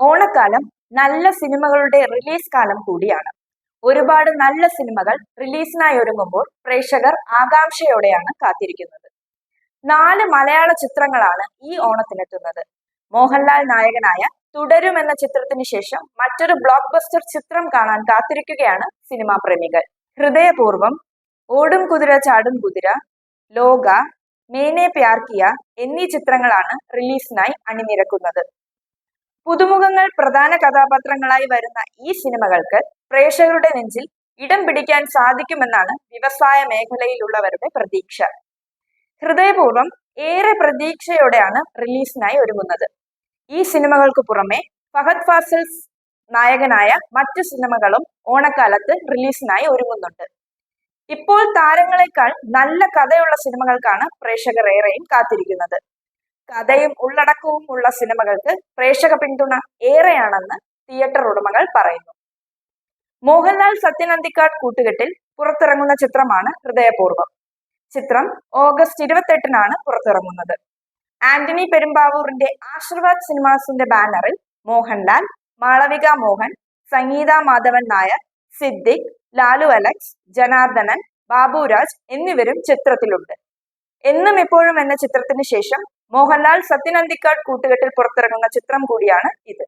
ഓണക്കാലം നല്ല സിനിമകളുടെ റിലീസ് കാലം കൂടിയാണ്. ഒരുപാട് നല്ല സിനിമകൾ റിലീസിനായി ഒരുങ്ങുമ്പോൾ പ്രേക്ഷകർ ആകാംക്ഷയോടെയാണ് കാത്തിരിക്കുന്നത്. നാല് മലയാള ചിത്രങ്ങളാണ് ഈ ഓണത്തിനെത്തുന്നത്. മോഹൻലാൽ നായകനായ തുടരും എന്ന ചിത്രത്തിന് ശേഷം മറ്റൊരു ബ്ലോക്ക് ബസ്റ്റർ ചിത്രം കാണാൻ കാത്തിരിക്കുകയാണ് സിനിമാ പ്രേമികൾ. ഹൃദയപൂർവം ഓടും കുതിര ചാടും കുതിര ലോക മേനെ പ്യാർക്കിയ എന്നീ ചിത്രങ്ങളാണ് റിലീസിനായി അണിനിരക്കുന്നത്. പുതുമുഖങ്ങൾ പ്രധാന കഥാപാത്രങ്ങളായി വരുന്ന ഈ സിനിമകൾക്ക് പ്രേക്ഷകരുടെ നെഞ്ചിൽ ഇടം പിടിക്കാൻ സാധിക്കുമെന്നാണ് വ്യവസായ മേഖലയിലുള്ളവരുടെ പ്രതീക്ഷ. ഹൃദയപൂർവം ഏറെ പ്രതീക്ഷയോടെയാണ് റിലീസിനായി ഒരുങ്ങുന്നത്. ഈ സിനിമകൾക്ക് പുറമെ ഫഹദ് ഫാസിൽ നായകനായ മറ്റു സിനിമകളും ഓണക്കാലത്ത് റിലീസിനായി ഒരുങ്ങുന്നുണ്ട്. ഇപ്പോൾ താരങ്ങളെക്കാൾ നല്ല കഥയുള്ള സിനിമകൾക്കാണ് പ്രേക്ഷകർ ഏറെയും കാത്തിരിക്കുന്നത്. കഥയും ഉള്ളടക്കവും ഉള്ള സിനിമകൾക്ക് പ്രേക്ഷക പിന്തുണ ഏറെയാണെന്ന് തിയേറ്റർ ഉടമകൾ പറയുന്നു. മോഹൻലാൽ സത്യനന്ദിക്കാട് കൂട്ടുകെട്ടിൽ പുറത്തിറങ്ങുന്ന ചിത്രമാണ് ഹൃദയപൂർവം. ചിത്രം ഓഗസ്റ്റ് ഇരുപത്തെട്ടിനാണ് പുറത്തിറങ്ങുന്നത്. ആന്റണി പെരുമ്പാവൂറിന്റെ ആശീർവാദ് സിനിമാസിന്റെ ബാനറിൽ മോഹൻലാൽ മാളവിക മോഹൻ സംഗീത മാധവൻ നായർ സിദ്ദിഖ് ലാലു അലക്സ് ജനാർദ്ദനൻ ബാബുരാജ് എന്നിവരും ചിത്രത്തിലുണ്ട്. എന്നും എപ്പോഴും എന്ന ചിത്രത്തിന് ശേഷം മോഹൻലാൽ സത്യനന്ദിക്കാട് കൂട്ടുകെട്ടിൽ പുറത്തിറങ്ങുന്ന ചിത്രം കൂടിയാണ് ഇത്.